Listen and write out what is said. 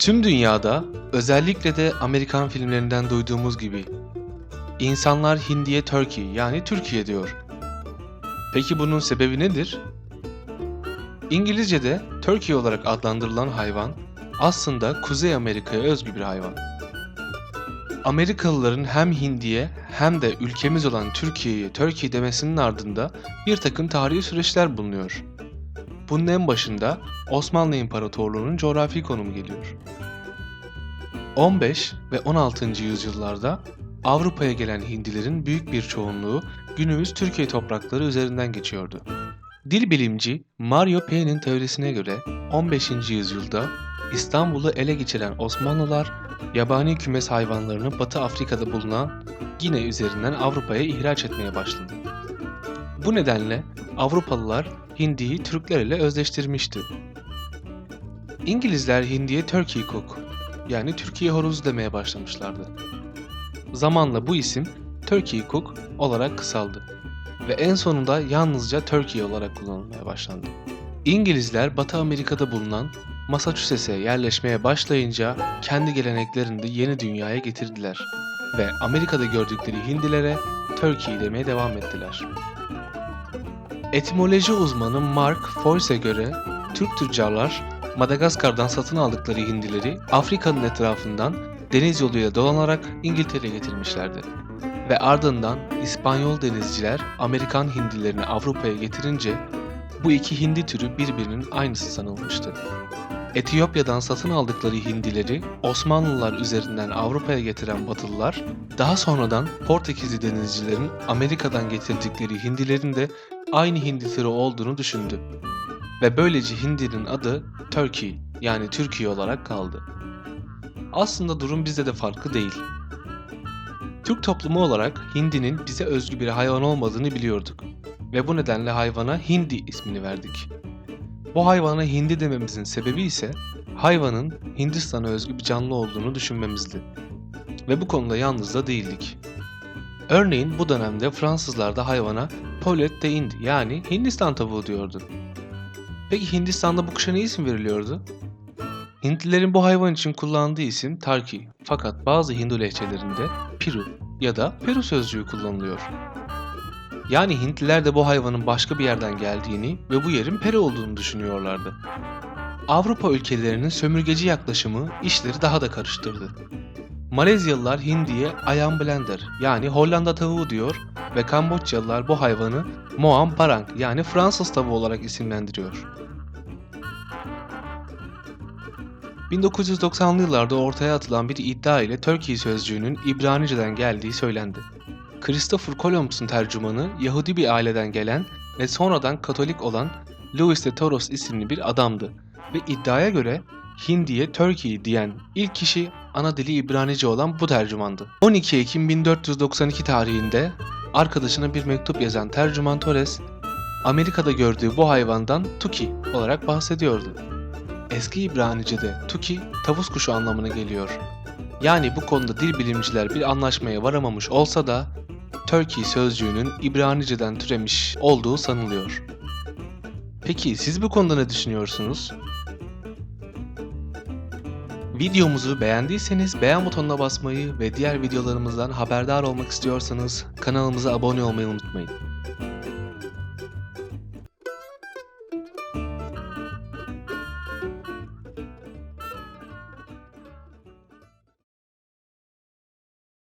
Tüm dünyada, özellikle de Amerikan filmlerinden duyduğumuz gibi insanlar hindiye Turkey yani Türkiye diyor. Peki bunun sebebi nedir? İngilizce'de Turkey olarak adlandırılan hayvan aslında Kuzey Amerika'ya özgü bir hayvan. Amerikalıların hem hindiye hem de ülkemiz olan Türkiye'ye Turkey demesinin ardında bir takım tarihi süreçler bulunuyor. Bunun en başında Osmanlı İmparatorluğu'nun coğrafi konumu geliyor. 15 ve 16. yüzyıllarda Avrupa'ya gelen Hindilerin büyük bir çoğunluğu günümüz Türkiye toprakları üzerinden geçiyordu. Dil bilimci Mario Payne'in teorisine göre 15. yüzyılda İstanbul'u ele geçiren Osmanlılar yabani kümes hayvanlarını Batı Afrika'da bulunan Gine üzerinden Avrupa'ya ihraç etmeye başladı. Bu nedenle Avrupalılar Hindiyi Türkler ile özleştirmişti. İngilizler Hindiye Turkey Cook yani Türkiye horozu demeye başlamışlardı. Zamanla bu isim Turkey Cook olarak kısaldı ve en sonunda yalnızca Turkey olarak kullanılmaya başlandı. İngilizler Batı Amerika'da bulunan Massachusetts'e yerleşmeye başlayınca kendi geleneklerini de yeni dünyaya getirdiler ve Amerika'da gördükleri Hindilere Turkey demeye devam ettiler. Etimoloji uzmanı Mark Foyce'e göre Türk tüccarlar Madagaskar'dan satın aldıkları hindileri Afrika'nın etrafından deniz yoluyla dolanarak İngiltere'ye getirmişlerdi. Ve ardından İspanyol denizciler Amerikan hindilerini Avrupa'ya getirince bu iki hindi türü birbirinin aynısı sanılmıştı. Etiyopya'dan satın aldıkları hindileri Osmanlılar üzerinden Avrupa'ya getiren Batılılar, daha sonradan Portekizli denizcilerin Amerika'dan getirdikleri hindilerin de aynı hindi türü olduğunu düşündü. Ve böylece hindinin adı Turkey yani Türkiye olarak kaldı. Aslında durum bizde de farklı değil. Türk toplumu olarak hindinin bize özgü bir hayvan olmadığını biliyorduk ve bu nedenle hayvana hindi ismini verdik. Bu hayvana hindi dememizin sebebi ise hayvanın Hindistan'a özgü bir canlı olduğunu düşünmemizdi. Ve bu konuda yalnız da değildik. Örneğin bu dönemde Fransızlar da hayvana Poulet de Inde yani Hindistan tavuğu diyordu. Peki Hindistan'da bu kuşa ne isim veriliyordu? Hintlilerin bu hayvan için kullandığı isim Tarki fakat bazı Hindu lehçelerinde Piru ya da Peru sözcüğü kullanılıyor. Yani Hintliler de bu hayvanın başka bir yerden geldiğini ve bu yerin Peru olduğunu düşünüyorlardı. Avrupa ülkelerinin sömürgeci yaklaşımı işleri daha da karıştırdı. Malezyalılar hindiye ayam blender yani Hollanda tavuğu diyor ve Kamboçyalılar bu hayvanı Moam Parang yani Fransız tavuğu olarak isimlendiriyor. 1990'lı yıllarda ortaya atılan bir iddia ile Turkey sözcüğünün İbranice'den geldiği söylendi. Christopher Columbus'un tercümanı Yahudi bir aileden gelen ve sonradan Katolik olan Louis de Toros isimli bir adamdı ve iddiaya göre Hindiye Turkey diyen ilk kişi ana dili İbranice olan bu tercümandı. 12 Ekim 1492 tarihinde arkadaşına bir mektup yazan tercüman Torres, Amerika'da gördüğü bu hayvandan Tuki olarak bahsediyordu. Eski İbranice'de Tuki tavus kuşu anlamına geliyor. Yani bu konuda dil bilimciler bir anlaşmaya varamamış olsa da Turkey sözcüğünün İbranice'den türemiş olduğu sanılıyor. Peki siz bu konuda ne düşünüyorsunuz? Videomuzu beğendiyseniz beğen butonuna basmayı ve diğer videolarımızdan haberdar olmak istiyorsanız kanalımıza abone olmayı unutmayın.